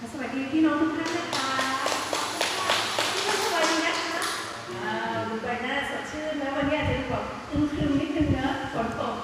สวัสดีพี่น้องทุกท่านนะคะพี่น้องสบายดีนะคะอ่าดูใบหน้าสดชื่นนะวันนี้อาจจะดูแบบอึมครึมนิดนึงนะฝนตก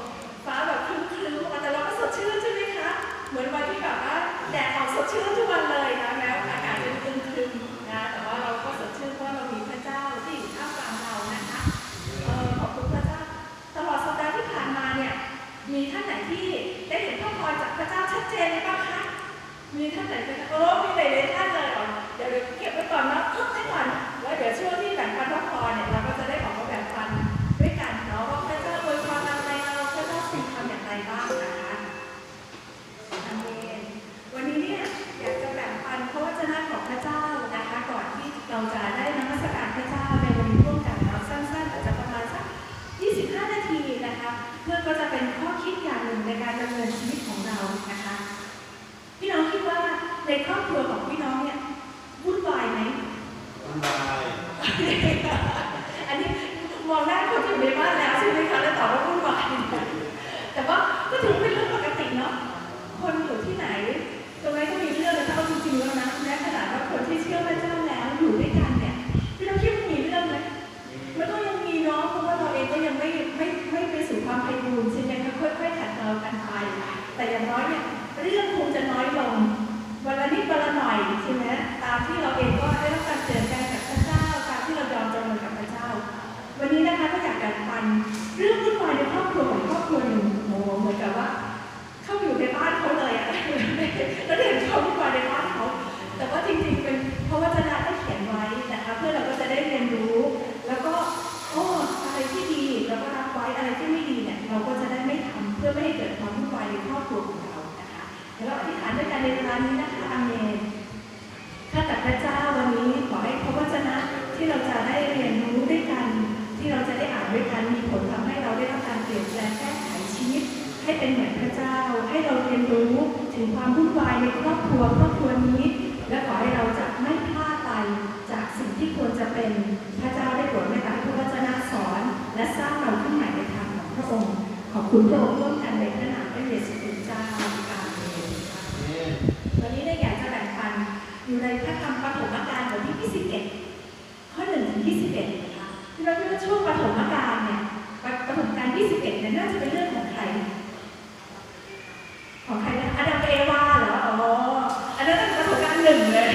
มีท่านไหนไหมคะโอ้มีหลายๆท่านเลยเหรอเดี๋ยวเดี๋ยวเก็บไว้ก่อนนะเพิ่มไว้ก่อนว่าเดี๋ยวช่วงที่แบ่งปันพระพรเนี่ยเราก็จะได้ออกมาแบ่งปันด้วยกันเนาะว่าพระเจ้าอวยพรอะไรเราพระเจ้าทรงทำอย่างไรบ้างนะคะอาเมนวันนี้เนี่ยอยากจะแบ่งปันพระวจนะของพระเจ้านะคะ ก่อนที่เราจะได้นมัสการพระเจ้าในวันนี้ร่วมกันเนาะสั้นๆอาจจะประมาณสัก 25 นาทีนะคะเพื่อก็จะเป็นข้อคิดอย่างหนึ่งในการดำ กันในเวลานี้นะคะอาเมนข้าแต่พระเจ้าวันนี้ขอให้พระวจนะที่เราจะได้เรียนรู้ด้วยกัน ที่เราจะได้อ่านด้วยกันมีผลทำให้เราได้รับการเปลี่ยนแปลงแก้ไขชีวิต ให้เป็นเหมือนพระเจ้า ให้เราเรียนรู้ถึงความวุ่นวายในครอบครัวครอบครัวนี้ และขอให้เราจะไม่พลาดไปจากสิ่งที่ควรจะเป็นพระเจ้าได้โปรดเมตตาให้พระวจนะสอน และสร้างเราขึ้นใหม่ในทางของพระองค์ขอบคุณพระองค์ หนึ่งเลย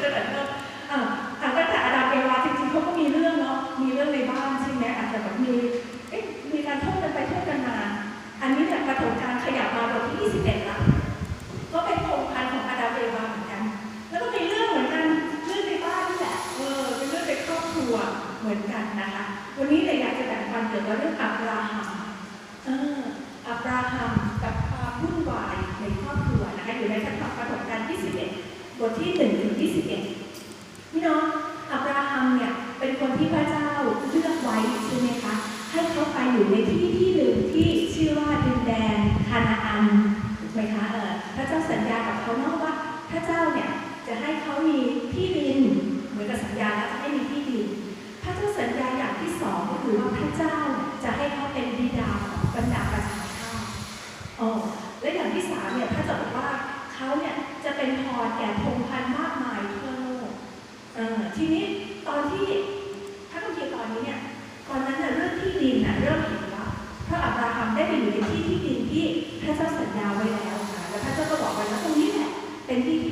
แต่เริ่มอ่าอ่าตั้งแต่อดัมเอวาจริงๆเขาก็มีเรื่องเนาะ มีเรื่องในบ้านใช่ไหมอาจจะแบบมีเอ๊ะมีการโทษกันไปโทษกันมา อันนี้เนี่ยประสบการขยับมาบทที่21ละก็เป็นโครงพันของอาดัมเอวาเหมือนกัน แล้วก็มีเรื่องเหมือนกันเรื่องในบ้านนี่แหละเออเป็นเรื่องในครอบครัวเหมือนกันนะคะ วันนี้เนี่ยอยากจะแบ่งปันเกี่ยวกับเรื่องอับราฮัมเอออับราฮัมกับ บทที่1ถึง21พี่น้องอับราฮัมเนี่ยเป็นคนที่พระเจ้าเลือกไว้ใช่ไหมคะให้เขาไปอยู่ในที่ที่หนึ่งที่ชื่อว่าดินแดนคานาอันถูกไหมคะเออพระเจ้าสัญญากับเขาเนาะว่าพระเจ้าเนี่ยจะให้เขามีที่ดินเหมือนกับสัญญาแล้วจะให้มีที่ดินพระเจ้าสัญญาอย่างที่สองก็คือว่าพระเจ้าจะให้เขาเป็นบิดาของบรรดาประชาชาติอ๋อและอย่างที่สามเนี่ยพระเจ้าบอกว่าเขาเนี่ย จะเป็นพรแก่พงพันธุ์มากมายทั่วโลกทีนี้ตอนที่ถ้าต้องคิดตอนนี้เนี่ยตอนนั้นน่ะเรื่องที่ดินน่ะเริ่มเห็นว่าพระอับราฮัมได้ไปอยู่ในที่ที่ดินที่พระเจ้าสัญญาไว้แล้วค่ะแล้วพระเจ้าก็บอกไว้ว่าตรงนี้แหละเป็นที่ที่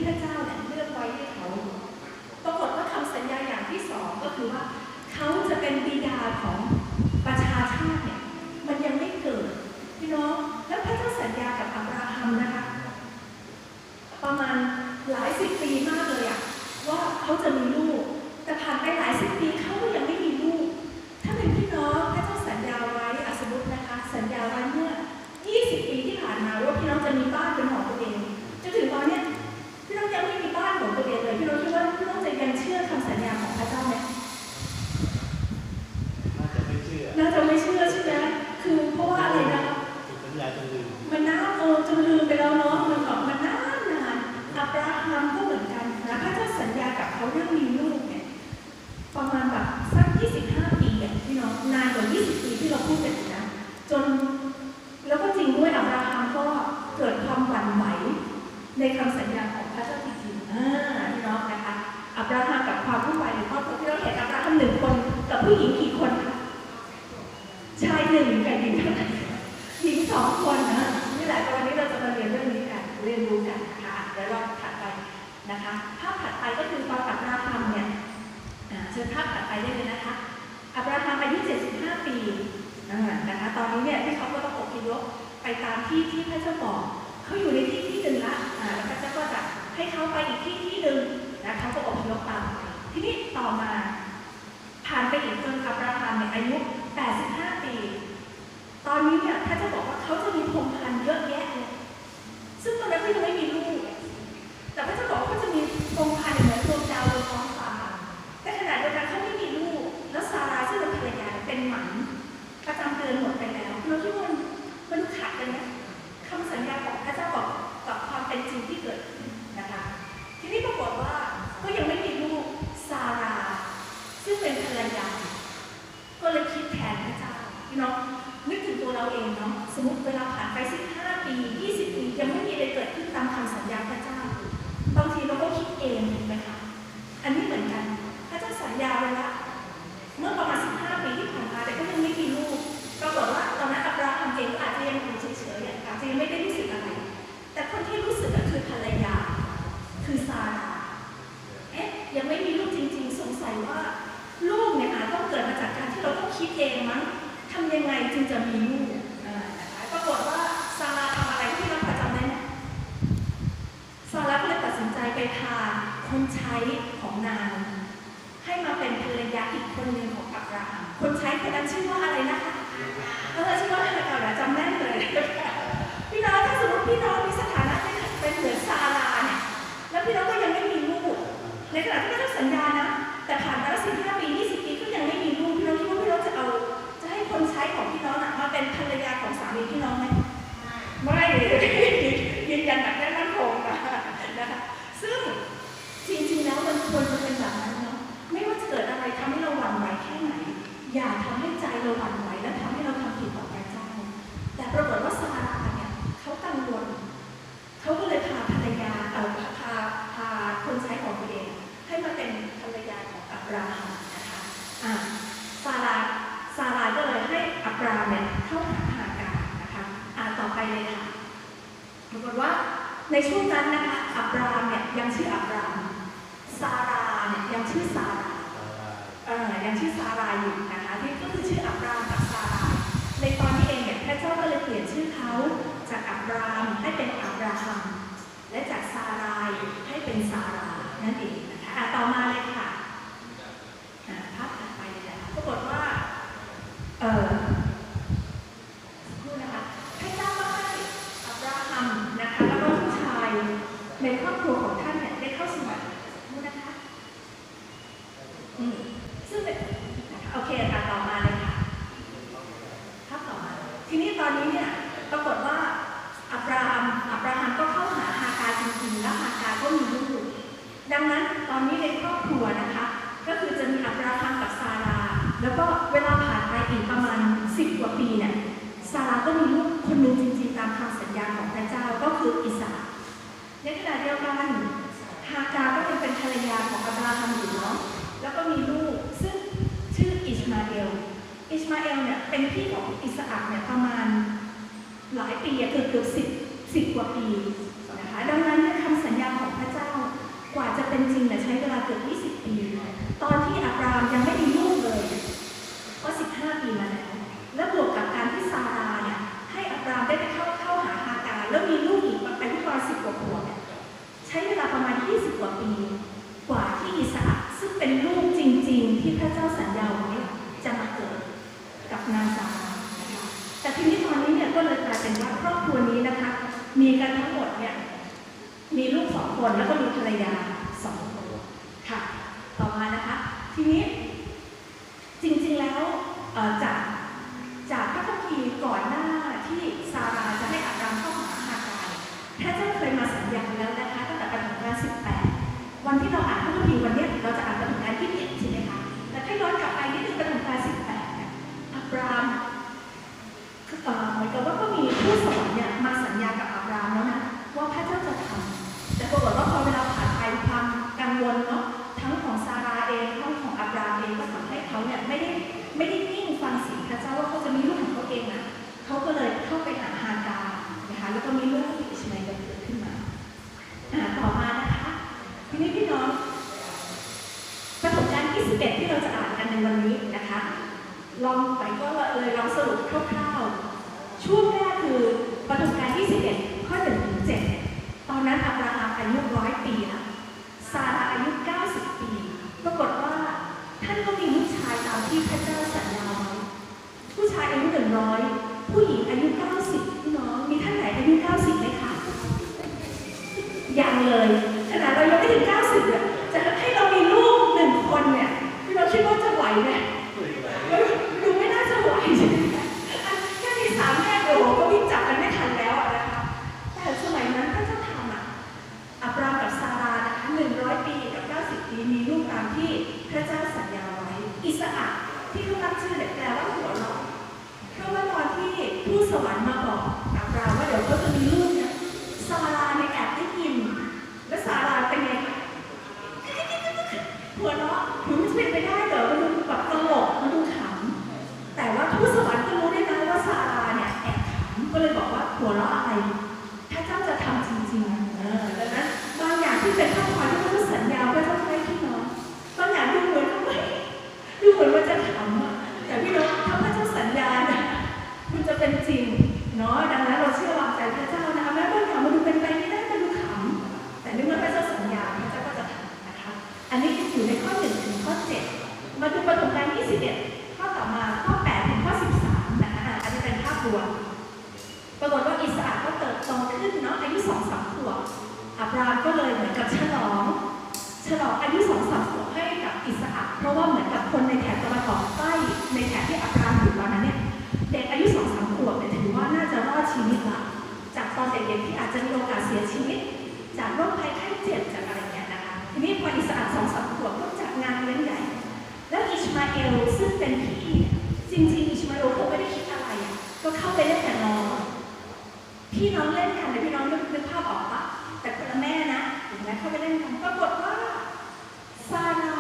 กตามทีนี้ต่อมา ผ่านไปอีกจนกับประธานเนอายุ 85 ปี ตอนนี้เนี่ยแท้จะบอกว่าเขาจะมีพมพันเยอะแยะเลยซึ่งตอนนั้นก็ยังไม่มี ให้ใจเราหวั่นไหว ปีเกือบเกือบสิบสิบกว่าปีนะคะดังนั้นคำสัญญาของพระเจ้ากว่าจะเป็นจริงใช้เวลาเกือบ 20 ปี ตอนที่อับรามยังไม่มีลูกเลย ก็ 15 ปีมาแล้ว แล้วบวกกับการที่ซาราเนี่ยให้อับรามได้ไปเข้าเข้าหาฮาการ แล้วมีลูกอีกไปที่ตอน10 กว่าขวบใช้เวลาประมาณ 20 กว่าปี กว่าที่อิสระซึ่งเป็นลูกจริง ๆ ที่พระเจ้าสัญญา คนแล้วก็ดู ที่พระเจ้าสัญญาไว้ อิสระที่เขารับชื่อแปลว่าหัวเราะเพราะว่าตอนที่ผู้สวรรค์มาบอกกับเราว่าเดี๋ยวก็จะมีลูกเนี่ยสาราในแอบได้ยิน และสาราเป็นไงหัวเราะถึงจะเป็นไปได้เหรอมันดูแบบตลกมันดูขำแต่ว่าผู้สวรรค์ก็รู้ได้นะว่าซาราเนี่ยแอบขำก็เลยบอกว่าหัวเราะอะไร 11ข้อต่อมาข้อ8ถึงข้อ 13 นะคะอันนี้เป็นภาพรวมปรากฏว่าอิสระก็เติบโตขึ้นเนาะอายุสองสามขวบอับรามก็เลยเหมือนกับฉลองฉลองอายุสองสามขวบให้กับอิสระเพราะว่าเหมือนกับคนในแถบตะวันออกใต้ในแถบที่อับรามอยู่ตอนนั้นเนี่ยเด็กอายุสองสามขวบเนี่ยถือว่าน่าจะรอดชีวิตละจากตอนเด็กๆที่อาจจะมีโอกาสเสียชีวิต จากโรคภัยไข้เจ็บจากอะไรเงี้ยนะคะทีนี้พออิสระสองสามขวบก็จัดงานเลี้ยงใหญ่ แล้วอิชมาเอลซึ่งเป็นพี่จริงๆอิชมาเอลเขาไม่ได้คิดอะไร ก็เข้าไปเล่นกับน้องพี่น้องเล่นกันแต่พี่น้องนึกนึกภาพออกปะแต่คนละแม่นะถึงแม้เข้าไปเล่นกันปรากฏว่าซารา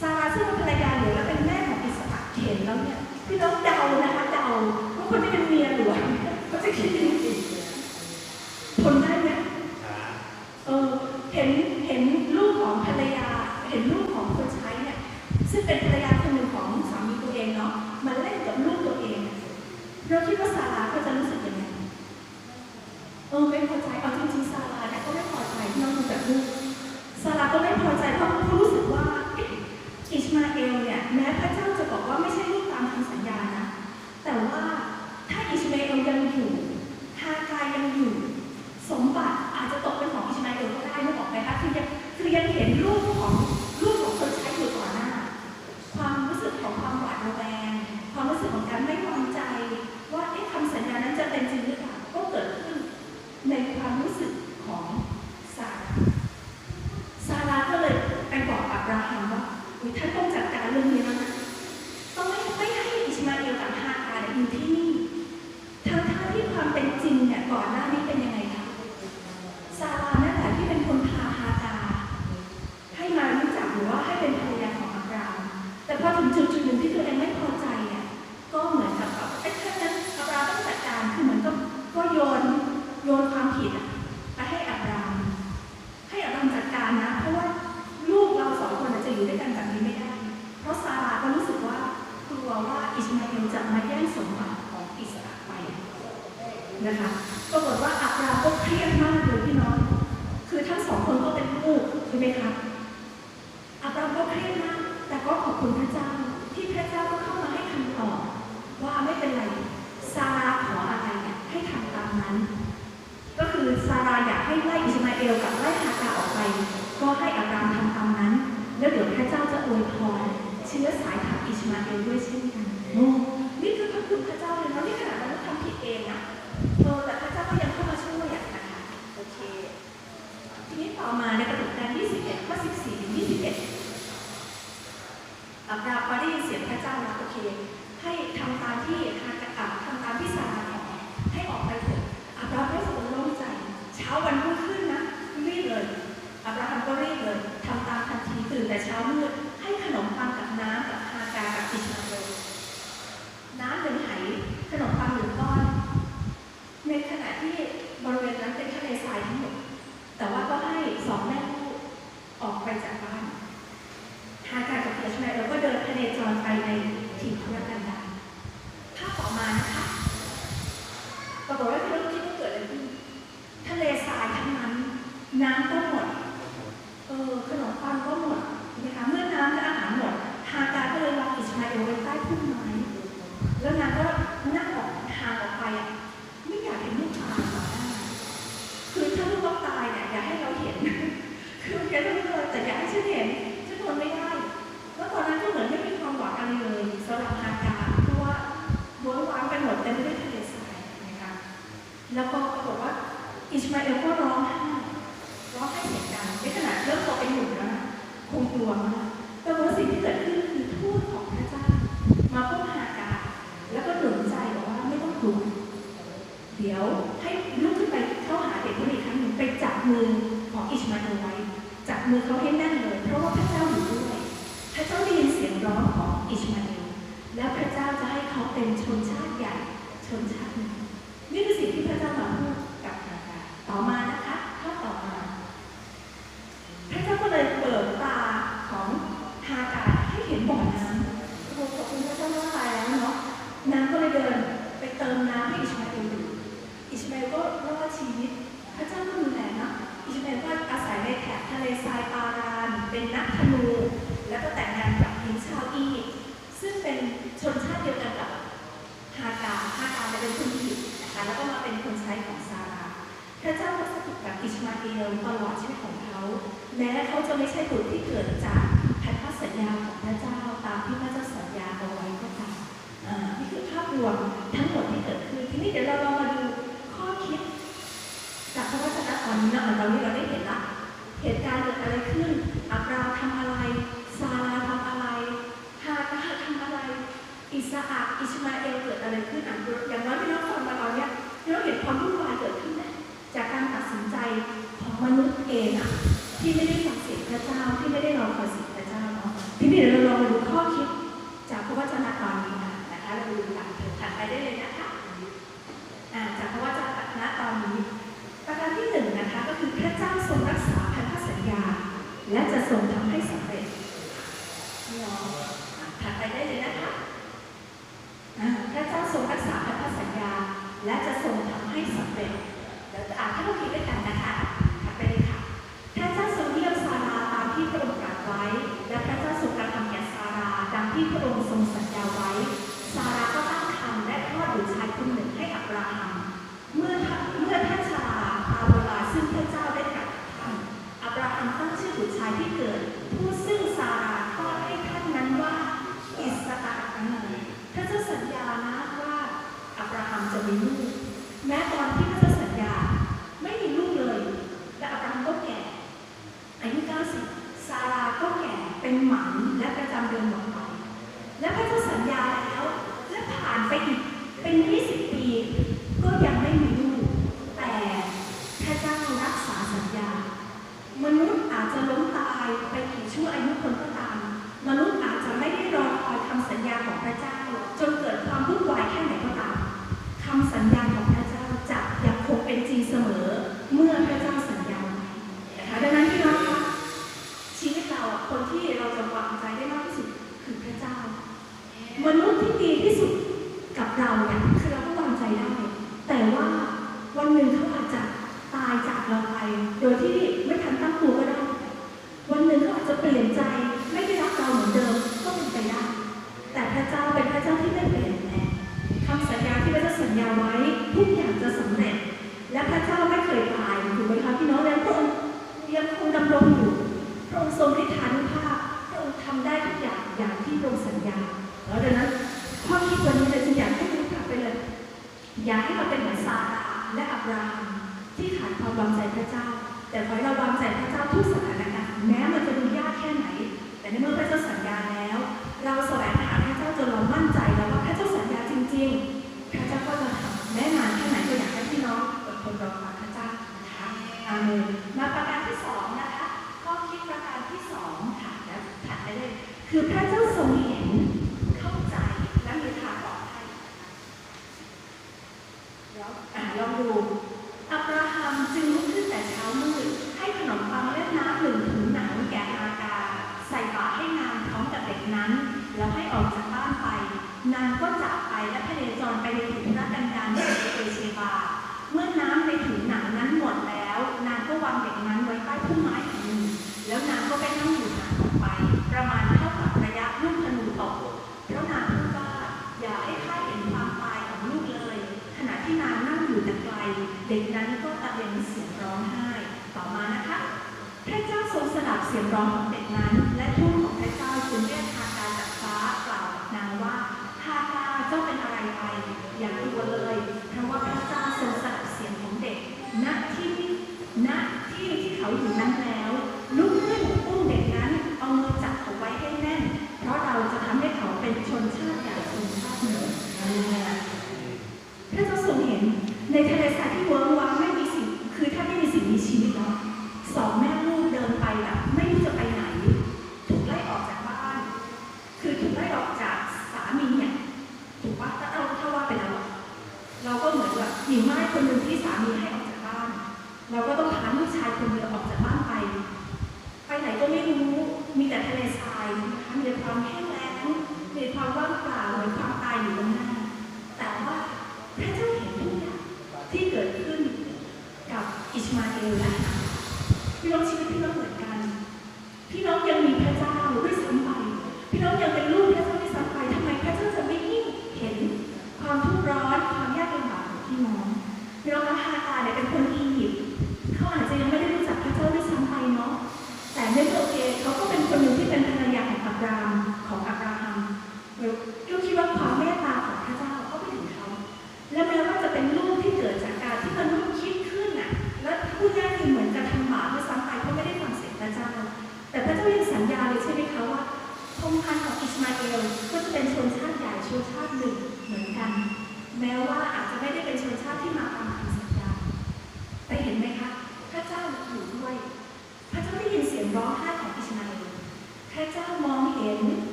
ซาราซึ่งเป็นภรรยาหรือแล้วเป็นแม่ของอิสระเข็นแล้วเนี่ยพี่น้องเดานะคะเดาว่าคนที่เป็นเมียหลวงเขาจะคิดยังไงผลได้ ซึ่งเป็น ต่อมาในกระดูกการ21กข้อ14ถึง21อับราพอได้ยินเสียงพระเจ้าแล้วโอเค ให้ทำตามที่ฮา คือแกต้องเธอแต่อย่าให้ฉันเห็นฉันทนไม่ได้ แล้วตอนนั้นก็เหมือนไม่มีความหวังอะไรเลยสำหรับฮาการเพราะว่าโวนว้างไปหมดเต็มไปด้วยทะเลทรายนะคะแล้วก็ปรากฏว่าอิสมาเอลก็ร้องไห้ร้องไห้เสียงดันในขณะเริ่มโตเป็นหนุ่มแล้วนะคงกลัวมากแต่ว่าสิ่งที่ ให้อิชมาเอลดื่อิชมาเอลก็รอดชีวิต พระเจ้าก็ดูแลนะอิชมาเอลก็อาศัยในแถบทะเลทรายปาราน เป็นนักธนู แล้วก็แต่งงานกับหญิงชาวอียิปต์ซึ่งเป็นชนชาติเดียวกันกับฮากาฮากาเนี่ยเป็นคนอียิปต์นะคะแล้วก็มาเป็นคนใช้ของซาราพระเจ้าก็สถิตกับอิชมาเอลตลอดชีวิตของเขา แม้เขาจะไม่ใช่บุตรที่เกิดจาก ที่ไม่ได้ฟังเสียงพระเจ้าที่ไม่ได้ลอคอยเสียงพระเจ้าเนาะทีนี้เดี๋ยวเราลองมาดูข้อคิดจากพระวจนะตอนนี้นะคะเราดูหลังเถิดถัดไปได้เลยนะคะอ่าจากพระตอนนี้ ประการที่หนึ่งนะคะก็คือพระเจ้าทรงรักษาพันธสัญญา และจะทรงทำให้สำเร็จพี่น้องอะถัดไปได้เลยนะคะอ่าพระเจ้าทรงรักษาพันธสัญญา และจะทรงทำให้สำเร็จเดี๋ยวจะอ่านให้เราคิดด้วยกันนะคะถัดไปเลยค่ะ พระเจ้าทรงเยี่ยมซาราตามที่พระองค์ตรัสไว้ และพระเจ้าทรงกระทำแก่ซาราดังที่พระองค์ทรงสัญญาไว้ ซาราก็ตั้งครรภ์และคลอดบุตรชายคนหนึ่งให้อับราฮัม เมื่อท่านเมื่อท่านชราตามเวลาซึ่งพระเจ้าได้ตรัสกับท่านอับราฮัมตั้งชื่อบุตรชายที่เกิด ผู้ซึ่งซาราทอดให้ท่านนั้นว่า อิสอักพระเจ้าสัญญานะว่าอับราฮัมจะมีลูก แม้ตอนที่พระเจ้าสัญญา ไม่มีลูกเลย และอับราฮัมก็แก่ อายุ 90 ซาราก็แก่ เป็นหมันและประจำเดือนหมดไป และพระเจ้าสัญญาแล้ว และผ่านไปอีก เป็น 20 ปี ก็ยังไม่มีลูก แต่พระเจ้ารักษาสัญญา มนุษย์อาจจะล้มตายไปกี่ชั่วอายุคนก็ตาม มนุษย์อาจจะไม่ได้รอคอยคำสัญญาของพระเจ้า จนเกิดความวุ่นวายแค่ไหนก็ตามคำสัญญาของพระเจ้าจะยังคงเป็นจริงเสมอ เมื่อพระเจ้าสัญญาไว้นะคะดังนั้นพี่น้องคะชีวิตเราอะคนที่เราจะวางใจได้มากที่สุดคือพระเจ้า มนุษย์ที่ดีที่สุดกับเราเนี่ยคือเราก็วางใจได้ แต่ว่าวันหนึ่งเขาอาจจะตายจากเราไป โดยที่ไม่ทันตั้งตัวก็ได้ วันหนึ่งเขาอาจจะเปลี่ยนใจไม่ได้รักเราเหมือนเดิมก็เป็นไปได้ แต่ พระเจ้าเป็นพระเจ้าที่ไม่เปลี่ยนแปลงคำสัญญาที่พระเจ้าสัญญาไว้ทุกอย่างจะสำเร็จ และพระเจ้าไม่เคยตายถูกไหมคะพี่น้องและพระองค์ยังคงดำรงอยู่พระองค์ทรงฤทธานุภาพพระองค์ทำได้ทุกอย่างอย่างที่พระองค์สัญญาแล้วดังนั้นข้อคิดวันนี้เลยจึงอยากให้รู้กลับไปเลย อย่าให้เราเป็นเหมือนซาราและอับราฮัมที่ขาดความวางใจพระเจ้า แต่ขอให้เราวางใจพระเจ้าทุกสถานการณ์แม้มันจะดูยากแค่ไหน แต่ในเมื่อพระเจ้าสัญญาแล้ว เราแสวง มั่นใจแล้วว่าพระเจ้าสัญญาจริงๆ พระเจ้าก็จะทำแม้นานแค่ไหนก็อยากให้พี่น้องอดทนรอฟังพระเจ้านะคะอาเมนมาประการที่สองนะคะข้อคิดประการที่สองค่ะแล้วถัดไปเลย คือพระเจ้าท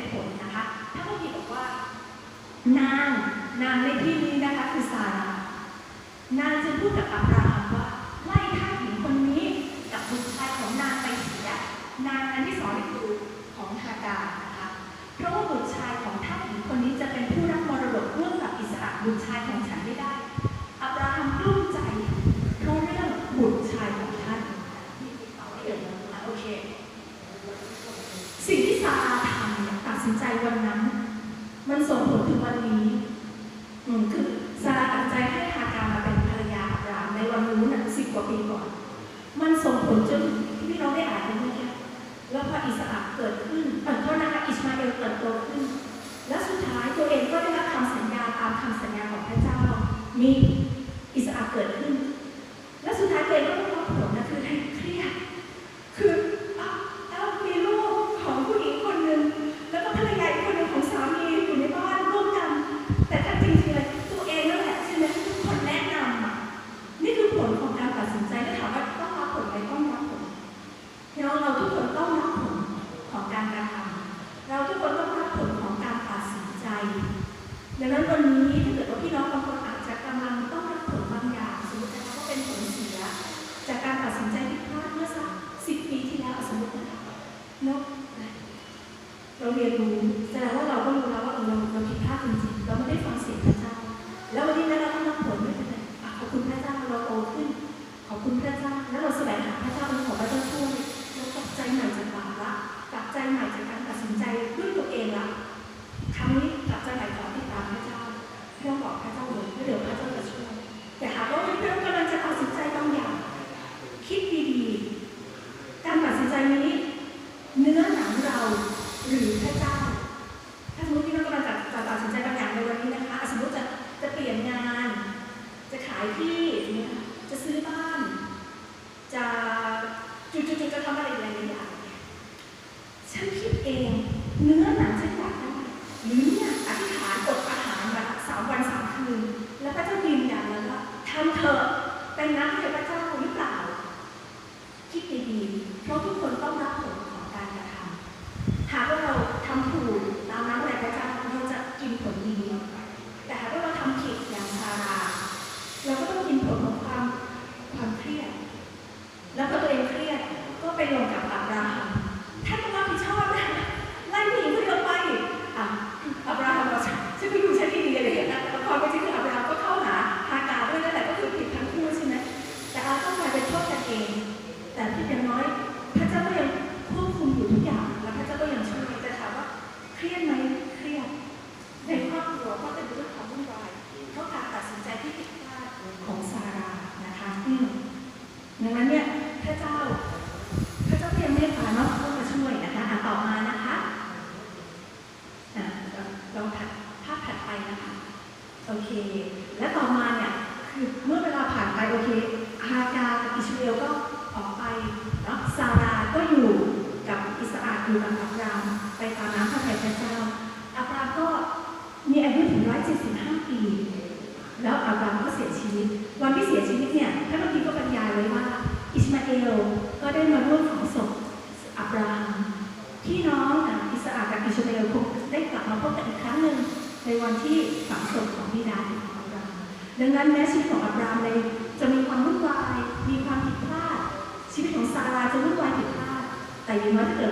็นผลนะคะ ถ้าพวกพีบอกว่า นางนางในที่นี้นะคะคือซารา นางจะพูดกับอับราฮัมว่าไล่ท่าหญิงคนนี้กับบุตรชายของนางไปเสีย นางอันที่สองนี่คือของฮากา นั้นแม้ชีวิตของอับราฮัมเลยจะมีความวุ่นวาย มีความผิดพลาด ชีวิตของซาราจะวุ่นวายผิดพลาด แต่ยังน้อยถ้าเกิด